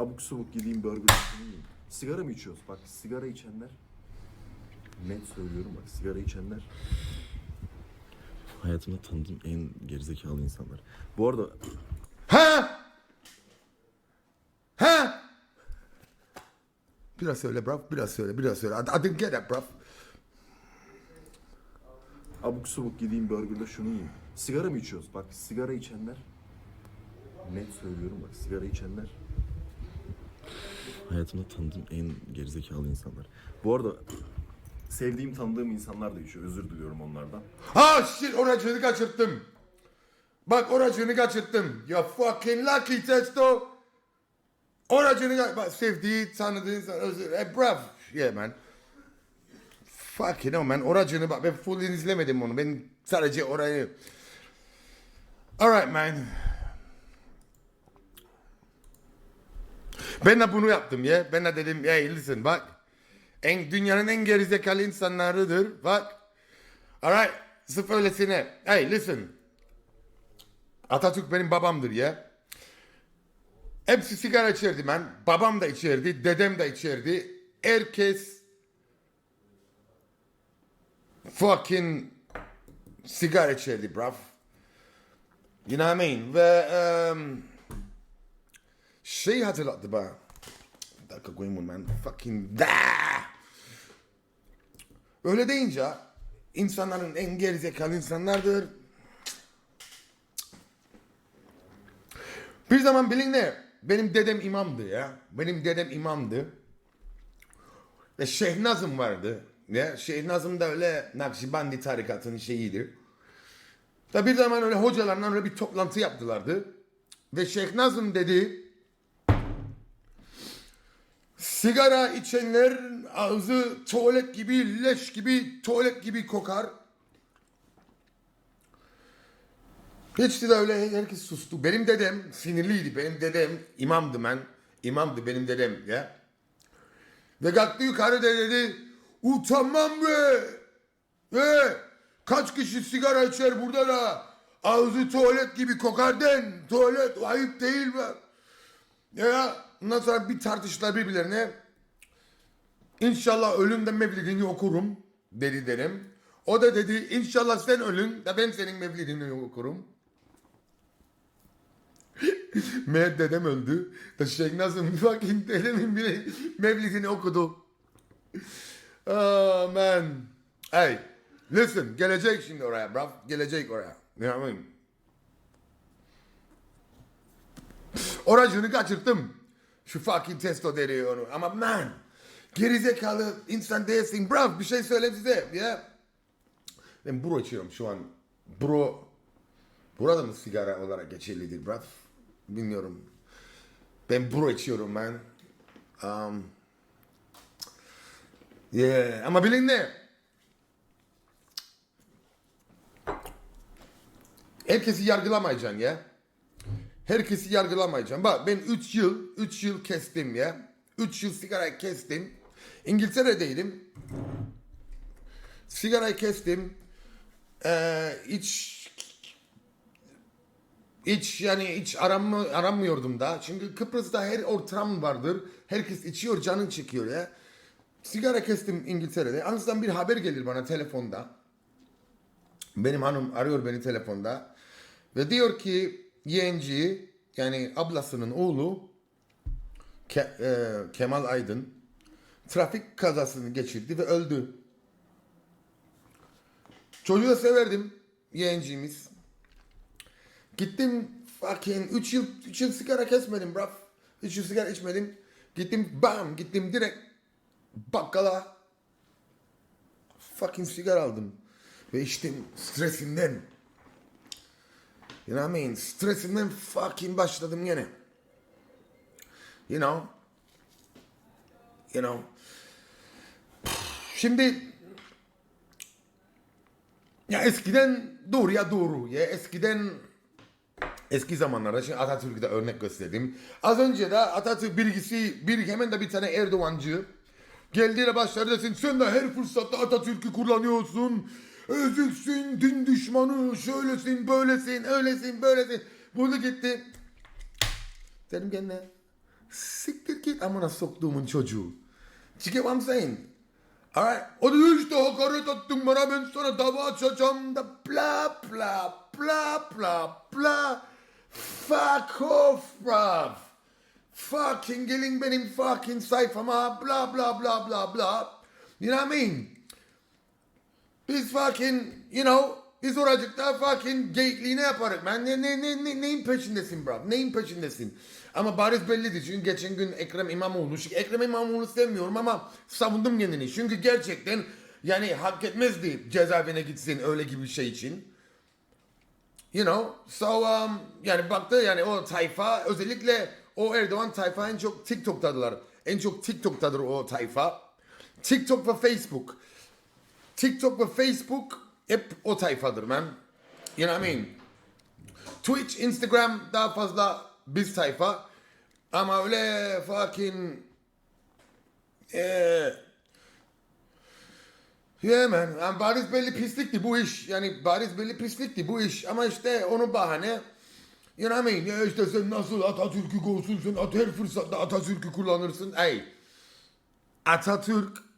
Abuk subuk yediğim burger yiyeyim. Sigara mı içiyoruz? Bak sigara içenler net söylüyorum bak sigara içenler hayatımda tanıdığım en gerizekalı insanlar. Bu arada Ha? Ha? Biraz söyle bro, biraz söyle, biraz söyle. I, I didn't get that bro. abuk subuk yediğim burgerda şunu yiyeyim. Sigara mı içiyoruz? Bak sigara içenler net söylüyorum bak sigara içenler hayatımda tanıdığım en gerizekalı insanlar. Bu arada sevdiğim tanıdığım insanlar da içiyor. Özür diliyorum onlardan. Ha shit oracını kaçırttım. Bak oracını kaçırttım. Ya fucking lucky testo. Oracını kaç... Bak sevdiği, tanıdığı insan özür... E bruv. Yeah man. Fucking hell man. Oracını bak ben full izlemedim onu. Ben sadece orayı... Alright man. Ben de bunu yaptım ya. Ben de dedim hey listen bak. En, dünyanın en gerizekalı insanlarıdır. Bak. Alright. Sırf öylesine. Hey listen. Atatürk benim babamdır ya. Hepsi sigara içerdi ben. Babam da içerdi. Dedem de içerdi. Herkes fucking sigara içerdi bruv. You know what I mean? Ve um, şey hatırlattı bana. Bir dakika koyayım bunu ben. Fucking da. Öyle deyince insanların en gerizekalı insanlardır. Bir zaman bilin ne? Benim dedem imamdı ya. Benim dedem imamdı. Ve Şeyh Nazım vardı. Ya Şeyh Nazım da öyle Nakşibandi tarikatının şeyiydi. Da bir zaman öyle hocalarla öyle bir toplantı yaptılardı. Ve Şeyh Nazım dedi Sigara içenler ağzı tuvalet gibi, leş gibi, tuvalet gibi kokar. Hiç de öyle herkes sustu. Benim dedem sinirliydi. Benim dedem imamdı ben. İmamdı benim dedem ya. Ve kalktı yukarı da dedi utanmam be. Ve kaç kişi sigara içer burada da ağzı tuvalet gibi kokar den. Tuvalet ayıp değil mi? Ya ondan sonra bir tartıştılar birbirlerine. İnşallah ölümde mevlidini okurum dedi derim. O da dedi inşallah sen ölün de ben senin mevlidini okurum. Meğer dedem öldü. Da Şeyh Nazım fucking dedemin biri mevlidini okudu. Oh man. Hey listen gelecek şimdi oraya bro. Gelecek oraya. Ne yapayım? Oracını kaçırttım. Şu fucking testo deriyor onu. Ama man. Gerizekalı insan değilsin. Bro bir şey söyle size. Ya. Ben bro içiyorum şu an. Bro. Burada mı sigara olarak geçerlidir bro? Bilmiyorum. Ben bro içiyorum man. Um, yeah. Ama bilin ne? Herkesi yargılamayacaksın ya. Herkesi yargılamayacaksın. Bak ben 3 yıl, 3 yıl kestim ya. 3 yıl sigara kestim. İngiltere'deydim. Sigarayı kestim. Ee, hiç hiç yani hiç aranma, aranmıyordum da. Çünkü Kıbrıs'ta her ortam vardır. Herkes içiyor, canın çekiyor ya. Sigara kestim İngiltere'de. Ansızdan bir haber gelir bana telefonda. Benim hanım arıyor beni telefonda. Ve diyor ki yeğenci yani ablasının oğlu Ke- e, Kemal Aydın trafik kazasını geçirdi ve öldü. Çocuğu severdim yeğencimiz. Gittim fucking 3 yıl 3 yıl sigara kesmedim bro. 3 yıl sigara içmedim. Gittim bam gittim direkt bakkala fucking sigara aldım. Ve içtim stresimden. You know what I mean? Stresimden fucking başladım yine. You know? You know? Şimdi ya eskiden doğru ya doğru. Ya eskiden eski zamanlarda şimdi Atatürk'ü de örnek gösterdim. Az önce de Atatürk bilgisi bir hemen de bir tane Erdoğancı geldi de başladı desin sen de her fırsatta Atatürk'ü kullanıyorsun. Eziksin, din düşmanı, şöylesin, böylesin, öylesin, böylesin. Bunu gitti. Dedim kendine Siktir git amına soktuğumun çocuğu. Get what I'm saying? Alright. O da işte hakaret attın bana ben sana dava açacağım da bla bla bla bla bla. Fuck off bruv. Fucking gelin benim fucking sayfama bla bla bla bla bla. You know what I mean? Biz fucking, you know, biz oracıkta fucking geyikliğini yaparız. Ben ne, ne, ne, ne, neyin peşindesin bro? Neyin peşindesin? Ama bariz bellidir. Çünkü geçen gün Ekrem İmamoğlu, çünkü Ekrem İmamoğlu sevmiyorum ama savundum kendini. Çünkü gerçekten yani hak etmezdi cezaevine gitsin öyle gibi bir şey için. You know, so um, yani baktı yani o tayfa özellikle o Erdoğan tayfa en çok TikTok'tadılar. En çok TikTok'tadır o tayfa. TikTok ve Facebook. TikTok ve Facebook hep o tayfadır man. You know what I mean? Twitch, Instagram daha fazla biz tayfa. Ama öyle fucking... Eh, Yeah man. Yani bariz belli pislikti bu iş. Yani bariz belli pislikti bu iş. Ama işte onun bahane You know what I mean? Ya işte sen nasıl Atatürk'ü korsunsun, at her fırsatta Atatürk'ü kullanırsın. Ey, Atatürk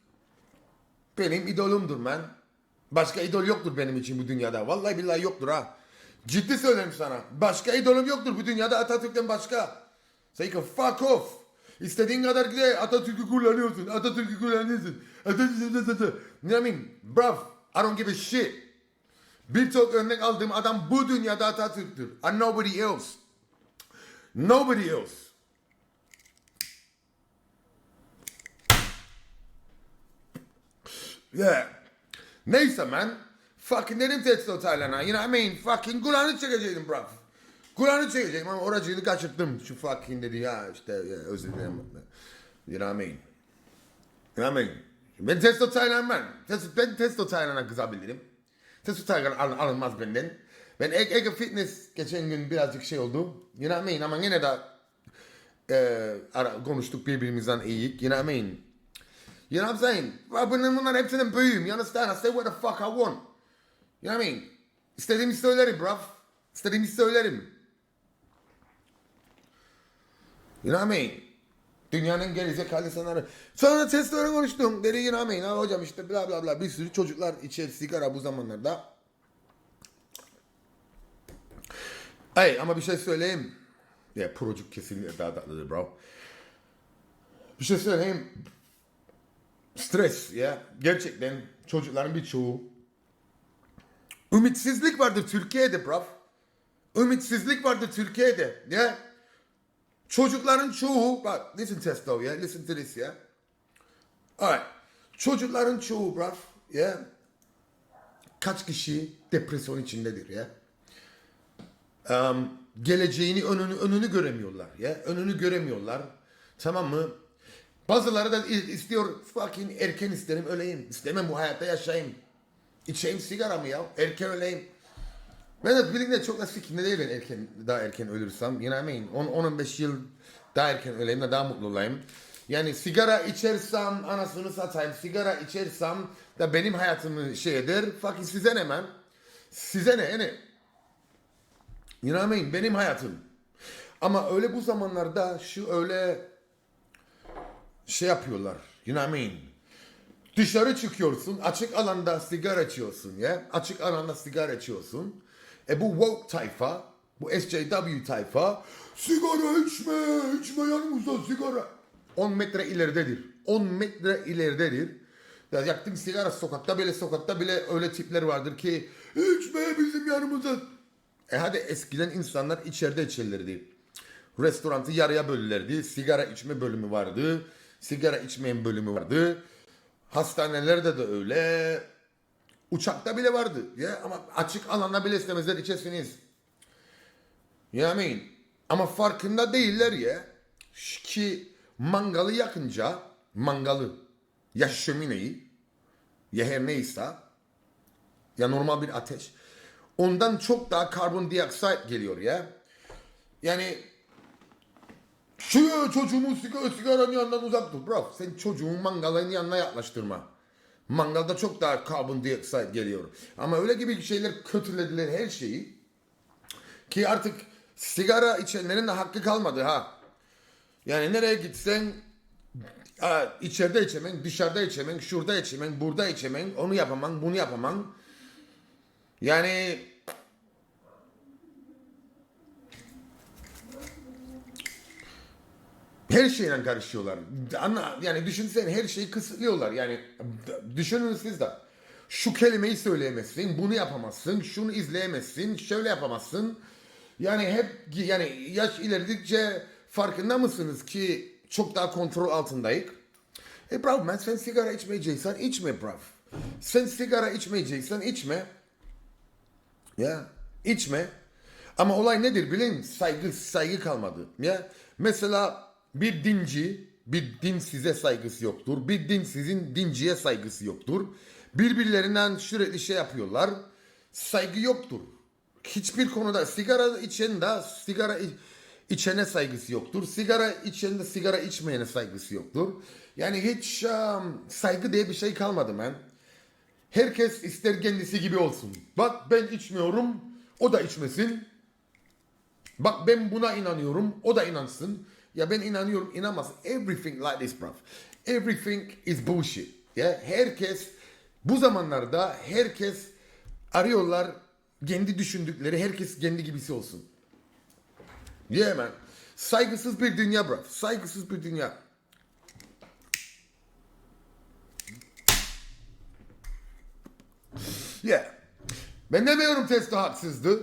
benim idolumdur man. Başka idol yoktur benim için bu dünyada. Vallahi billahi yoktur ha. Ciddi söylerim sana. Başka idolum yoktur bu dünyada Atatürk'ten başka. So fuck off. İstediğin kadar gide Atatürk'ü kullanıyorsun. Atatürk'ü kullanıyorsun. Atatürk'ü You know what I? Bruv, I don't give a shit. Birçok örnek aldığım adam bu dünyada Atatürk'tür. And nobody else. Nobody else. Yeah. Neyse man. Fucking dedim testo Taylan'a. You know what I mean? Fucking Kur'an'ı çekecektim bruv. Kur'an'ı çekecektim ama oracığını kaçırttım. Şu fucking dedi ya işte ya, özür dilerim. You know what I mean? You know what I mean? Ben testo Taylan ben. Testo, ben testo Taylan'a kızabilirim. Testo Taylan alın, alınmaz benden. Ben Ege, Ege Fitness geçen gün birazcık şey oldu. You know what I mean? Ama yine de e, ara, konuştuk birbirimizden iyiyik. You know what I mean? You know what I'm saying? Well, bunlar, bunlar hepsinin büyüğüm. You understand? I say what the fuck I want. You know what I mean? İstediğimi söylerim bruv. İstediğimi söylerim. You know what I mean? Dünyanın gerizekalı insanları. Sonra testlerle konuştum. Dedi you know what I mean? Ha, hocam işte bla bla bla bir sürü çocuklar içer sigara bu zamanlarda. Hey ama bir şey söyleyeyim. Ya procuk kesinlikle daha tatlıdır bro. Bir şey söyleyeyim. Stres ya. Gerçekten çocukların birçoğu. Ümitsizlik vardır Türkiye'de bro. Ümitsizlik vardır Türkiye'de. Ya. Çocukların çoğu, bak listen Testo ya, listen to this ya. Alright. Çocukların çoğu bruv, ya. Kaç kişi depresyon içindedir ya. Um, geleceğini önünü önünü göremiyorlar ya. Önünü göremiyorlar. Tamam mı? Bazıları da istiyor fucking erken isterim öleyim. İstemem bu hayatta yaşayayım. İçeyim sigara mı ya? Erken öleyim. Ben de birlikte çok da sikimde değilim erken, daha erken ölürsem. You know what I mean? 10-15 yıl daha erken öleyim de daha mutlu olayım. Yani sigara içersem anasını satayım. Sigara içersem da benim hayatımı şey eder. Fucking size ne man? Size ne? Yani, you know I mean? Benim hayatım. Ama öyle bu zamanlarda şu öyle şey yapıyorlar. You know what I mean? Dışarı çıkıyorsun, açık alanda sigara içiyorsun ya. Açık alanda sigara içiyorsun. E bu woke tayfa, bu SJW tayfa, sigara içme, içme yanımızda sigara. 10 metre ileridedir. 10 metre ileridedir. Ya yaktım sigara sokakta bile sokakta bile öyle tipler vardır ki içme bizim yanımızda. E hadi eskiden insanlar içeride içerlerdi. Restorantı yarıya bölürlerdi. Sigara içme bölümü vardı. Sigara içmeyen bölümü vardı. Hastanelerde de öyle. Uçakta bile vardı. Ya ama açık alanda bile istemezler içesiniz. What I? Ama farkında değiller ya. Ki mangalı yakınca mangalı ya şömineyi ya her neyse ya normal bir ateş ondan çok daha karbondioksit geliyor ya. Yani şu çocuğumun sigara, sigaranın yanından uzak dur. Bro sen çocuğun mangalın yanına yaklaştırma. Mangalda çok daha karbondioksit geliyor. Ama öyle gibi şeyler kötülediler her şeyi. Ki artık sigara içenlerin de hakkı kalmadı ha. Yani nereye gitsen içeride içemen, dışarıda içemen, şurada içemen, burada içemen, onu yapaman, bunu yapaman. Yani her şeyle karışıyorlar. Anla, yani düşünsene her şeyi kısıtlıyorlar. Yani düşünün siz de. Şu kelimeyi söyleyemezsin, bunu yapamazsın, şunu izleyemezsin, şöyle yapamazsın. Yani hep yani yaş ilerledikçe farkında mısınız ki çok daha kontrol altındayız. E bravo man sen sigara içmeyeceksen içme bravo. Sen sigara içmeyeceksen içme. Ya içme. Ama olay nedir bilin saygı saygı kalmadı. Ya mesela bir dinci bir din size saygısı yoktur. Bir din sizin dinciye saygısı yoktur. Birbirlerinden sürekli şey yapıyorlar. Saygı yoktur. Hiçbir konuda sigara içen de sigara içene saygısı yoktur. Sigara içen de sigara içmeyene saygısı yoktur. Yani hiç um, saygı diye bir şey kalmadı ben. Herkes ister kendisi gibi olsun. Bak ben içmiyorum, o da içmesin. Bak ben buna inanıyorum, o da inansın. Ya ben inanıyorum, inanmaz. Everything like this bruv. Everything is bullshit. Ya herkes bu zamanlarda herkes arıyorlar kendi düşündükleri herkes kendi gibisi olsun. Yeah man. Saygısız bir dünya bruv. Saygısız bir dünya. Yeah. Ben demiyorum testo haksızdı.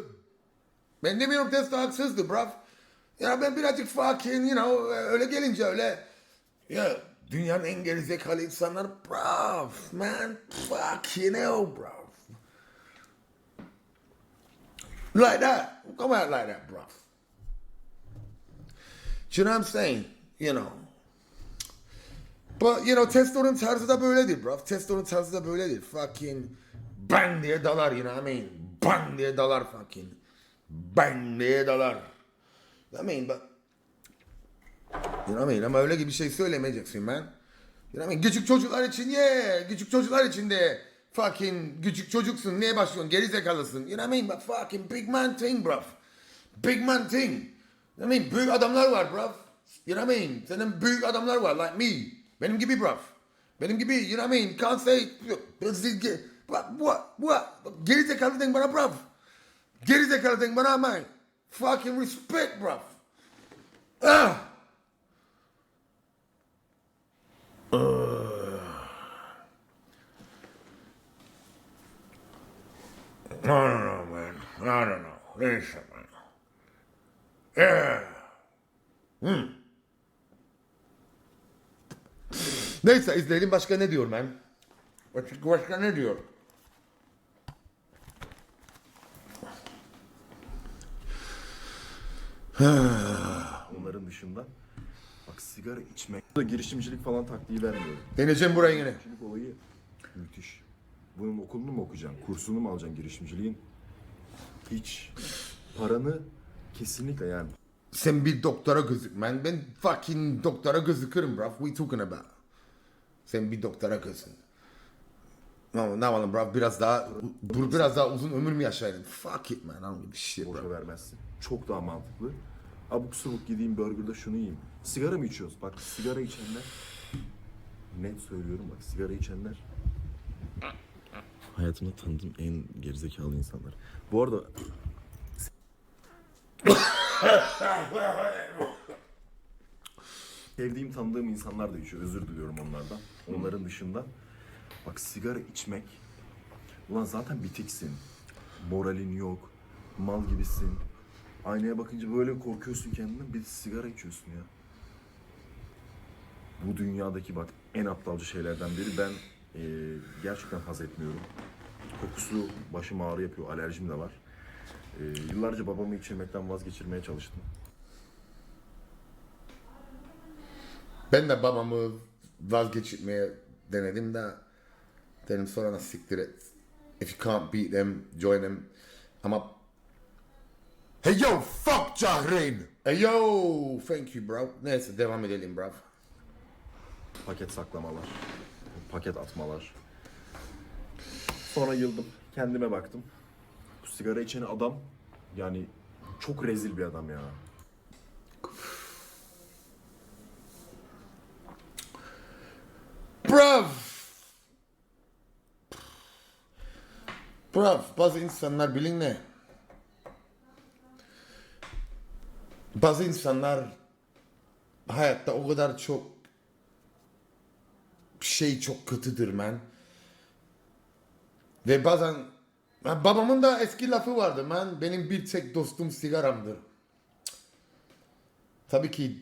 Ben demiyorum testo haksızdı bruv. Ya ben birazcık fucking you know öyle gelince öyle ya dünyanın en gerizekalı insanlar bruv man fucking hell bruv. Like that. Come out like that bruv. You know what I'm saying? You know. But you know testo'nun tarzı da böyledir bro. Testo'nun tarzı da böyledir. Fucking bang diye dalar you know what I mean? Bang diye dalar fucking. Bang diye dalar. What I mean? Ama öyle gibi şey söylemeyeceksin I mean? Küçük çocuklar için yeah. Küçük çocuklar için de fucking küçük çocuksun. Niye başlıyorsun? Geri zekalısın. You know what I mean? But fucking big man thing bro. Big man thing. You know what I mean? Büyük adamlar var bro. You know what I mean? Senin büyük adamlar var like me. Benim gibi bro. Benim gibi you know what I mean? Can't say what what what geri zekalı den bana bro. Geri zekalı bana man. Fucking respect bro. Ah. I don't know, man. I don't know. Listen, man. Yeah. Hmm. Neyse izleyelim başka ne diyor ben. Başka ne diyor? Onların dışında bak sigara içmek da girişimcilik falan taktiği vermiyorum. Deneyeceğim burayı yine. Girişimcilik olayı müthiş. Bunun okulunu mu okuyacaksın? Kursunu mu alacaksın girişimciliğin? Hiç. Paranı kesinlikle yani. Sen bir doktora gözükmen. Ben fucking doktora gözükürüm bro. What you talking about? Sen bir doktora gözün. No, ne yapalım bro? Biraz daha bu biraz daha uzun ömür mü yaşayalım? Fuck it man. I don't give a shit bro. Boşa vermezsin. Çok daha mantıklı. Abuk subuk gideyim burgerda şunu yiyeyim. Sigara mı içiyoruz? Bak sigara içenler net söylüyorum bak sigara içenler hayatımda tanıdığım en gerizekalı insanlar. Bu arada sevdiğim tanıdığım insanlar da içiyor. Özür diliyorum onlardan. Onların dışında bak sigara içmek ulan zaten bitiksin. Moralin yok. Mal gibisin. Aynaya bakınca böyle korkuyorsun kendinden. Bir sigara içiyorsun ya. Bu dünyadaki bak en aptalca şeylerden biri. Ben eee, gerçekten haz etmiyorum. Kokusu başım ağrı yapıyor. Alerjim de var. Eee, yıllarca babamı içirmekten vazgeçirmeye çalıştım. Ben de babamı vazgeçirmeye denedim de dedim sonra da siktir et. If you can't beat them, join them. Ama Hey yo fuck Cahreyn. Hey yo thank you bro. Neyse devam edelim bro. Paket saklamalar. Paket atmalar. Sonra yıldım. Kendime baktım. Bu sigara içen adam yani çok rezil bir adam ya. Brav! Brav, bazı insanlar bilin ne? Bazı insanlar hayatta o kadar çok şey çok kötüdür man. Ve bazen babamın da eski lafı vardı man. Benim bir tek dostum sigaramdır. Tabii ki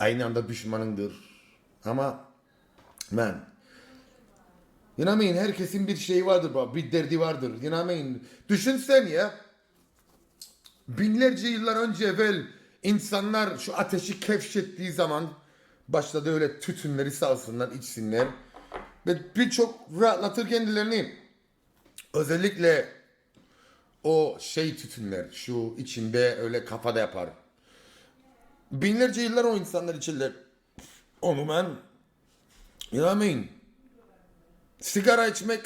aynı anda düşmanındır. Ama man You? Herkesin bir şeyi vardır baba. Bir derdi vardır. You? Düşünsen ya. Binlerce yıllar önce evvel insanlar şu ateşi keşfettiği zaman başladı öyle tütünleri salsınlar, içsinler. Ve birçok rahatlatır kendilerini. Özellikle o şey tütünler şu içinde öyle kafada yapar. Binlerce yıllar o insanlar içirler. Onu ben you know what I mean? Sigara içmek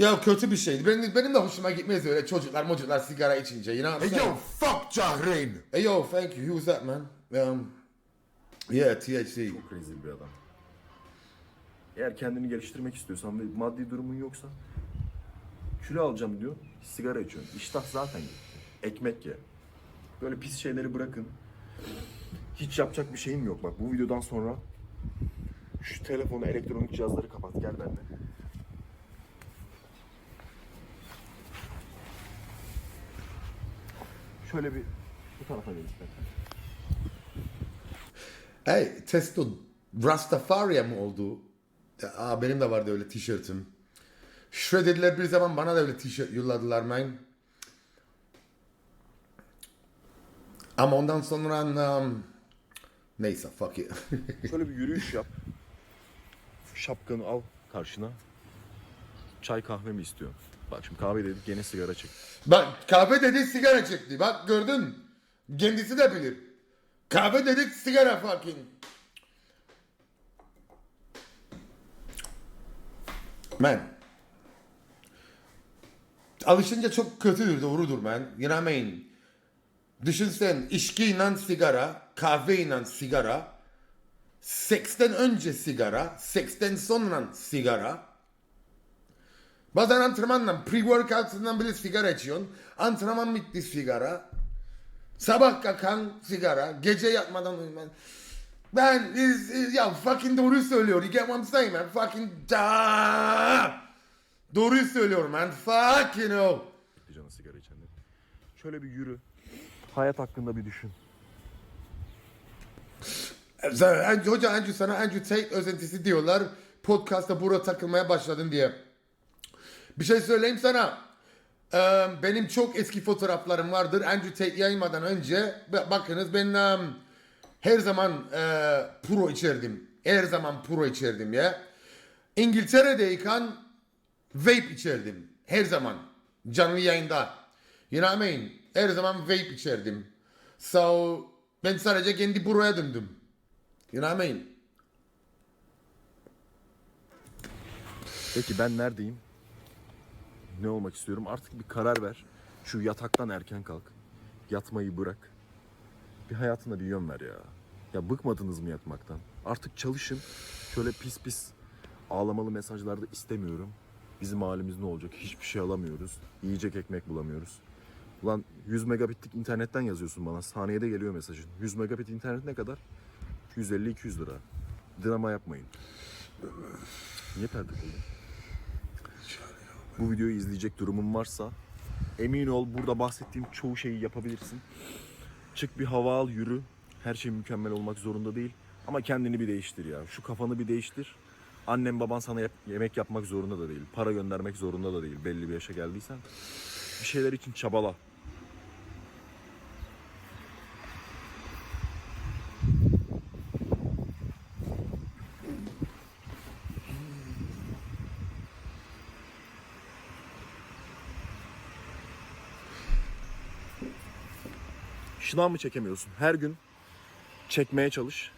ya kötü bir şeydi. Benim, benim de hoşuma gitmez öyle çocuklar çocuklar sigara içince. You know what I'm Hey, yo, fuck Jahrein. Hey yo, thank you. Who was that man? Um, yeah, THC. Çok rezil bir adam. Eğer kendini geliştirmek istiyorsan ve maddi durumun yoksa kilo alacağım diyor, sigara içiyorsun. İştah zaten gitti. Ekmek ye. Böyle pis şeyleri bırakın. Hiç yapacak bir şeyim yok. Bak bu videodan sonra şu telefonu, elektronik cihazları kapat. Gel benimle. Şöyle bir bu tarafa gel istersen. Hey, Testo Rastafari mı oldu? Aa, benim de vardı öyle tişörtüm. Shredded'ler bir zaman bana da öyle tişört yolladılar man. Ama ondan sonra um, neyse fuck it. Şöyle bir yürüyüş yap. Şapkanı al karşına. Çay kahve mi istiyorsun? Bak şimdi kahve dedik gene sigara çek. Bak kahve dedi sigara çekti. Bak gördün. Kendisi de bilir. Kahve dedik sigara fucking. Man. Alışınca çok kötüdür doğrudur man. You know what I mean? Düşünsen içkiyle sigara, sigara, seksten önce sigara, seksten sonra sigara. Bazen antrenmanla, pre-workout'ından bile sigara içiyorsun. Antrenman bitti sigara. Sabah kalkan sigara. Gece yatmadan uyuman. Ben, is, is- ya fucking doğruyu söylüyor. You get what I'm saying man? Fucking da. Doğruyu söylüyor man. Fucking hell. Canı sigara içenler. Şöyle bir yürü. Hayat hakkında bir düşün. Hoca Andrew sana Andrew Tate özentisi diyorlar. Podcast'ta burada takılmaya başladın diye. Bir şey söyleyeyim sana. Ee, benim çok eski fotoğraflarım vardır. Andrew Tate yayınmadan önce. Ba- Bakınız ben um, her zaman e, pro içerdim. Her zaman pro içerdim ya. İngiltere'deyken vape içerdim. Her zaman. Canlı yayında. You know what I mean? Her zaman vape içerdim. So ben sadece kendi buraya döndüm. You know what I mean? Peki ben neredeyim? Ne olmak istiyorum? Artık bir karar ver. Şu yataktan erken kalk. Yatmayı bırak. Bir hayatına bir yön ver ya. Ya bıkmadınız mı yatmaktan? Artık çalışın. Şöyle pis pis ağlamalı mesajlarda istemiyorum. Bizim halimiz ne olacak? Hiçbir şey alamıyoruz. Yiyecek ekmek bulamıyoruz. Ulan 100 megabitlik internetten yazıyorsun bana. Saniyede geliyor mesajın. 100 megabit internet ne kadar? 150-200 lira. Drama yapmayın. Niye perde koydun? Bu videoyu izleyecek durumun varsa emin ol burada bahsettiğim çoğu şeyi yapabilirsin. Çık bir hava al, yürü. Her şey mükemmel olmak zorunda değil. Ama kendini bir değiştir ya. Şu kafanı bir değiştir. Annem baban sana yap- yemek yapmak zorunda da değil. Para göndermek zorunda da değil. Belli bir yaşa geldiysen. Bir şeyler için çabala. Şınav mı çekemiyorsun? Her gün çekmeye çalış.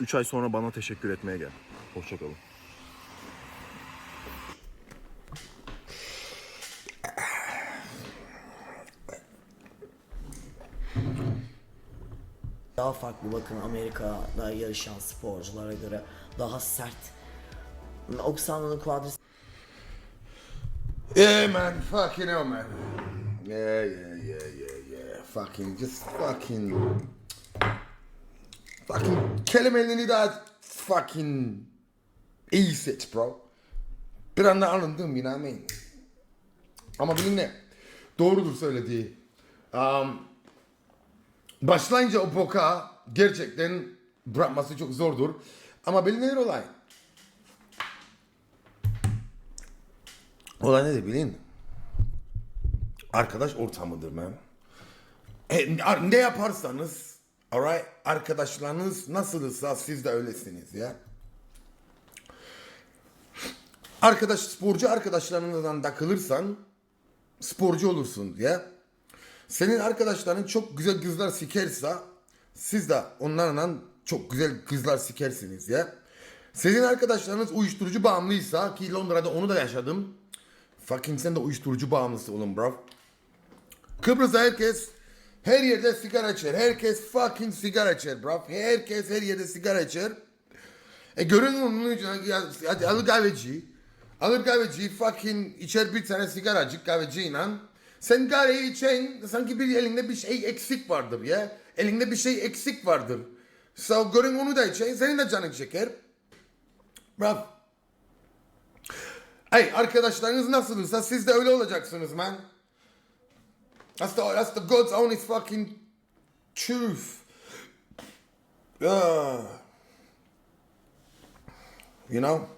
3 ay sonra bana teşekkür etmeye gel. Hoşçakalın. Daha farklı bakın Amerika'da yarışan sporculara göre daha sert. Oksana'nın quadriceps Yeah man, fucking hell man. Yeah, yeah, yeah, yeah. Fucking, just fucking... Fucking kelimelerini daha fucking iyi seç bro. Bir anda alındım you know what I mean? Ama bilin ne? Doğrudur söylediği. Um, başlayınca o boka gerçekten bırakması çok zordur. Ama bilinir olay. Olay nedir bilin? Arkadaş ortamıdır man. E, ne yaparsanız, alright, arkadaşlarınız nasılsa siz de öylesiniz ya. Arkadaş sporcu arkadaşlarından takılırsan sporcu olursun ya. Senin arkadaşların çok güzel kızlar sikerse siz de onlarla çok güzel kızlar sikersiniz ya. Sizin arkadaşlarınız uyuşturucu bağımlıysa ki Londra'da onu da yaşadım. Fucking sen de uyuşturucu bağımlısı olun bro. Kıbrıs'ta herkes her yerde sigara içer. Herkes fucking sigara içer bro. Herkes her yerde sigara içer. E görün onu hadi alır kahveci. Alır kahveci fucking içer bir tane sigaracık kahveciyle. Sen kahveyi içen sanki bir elinde bir şey eksik vardır ya. Elinde bir şey eksik vardır. So görün onu da içen senin de canın çeker. Bro. Hey arkadaşlarınız nasılsa siz de öyle olacaksınız man. That's the that's the God's only fucking truth. Uh, you know.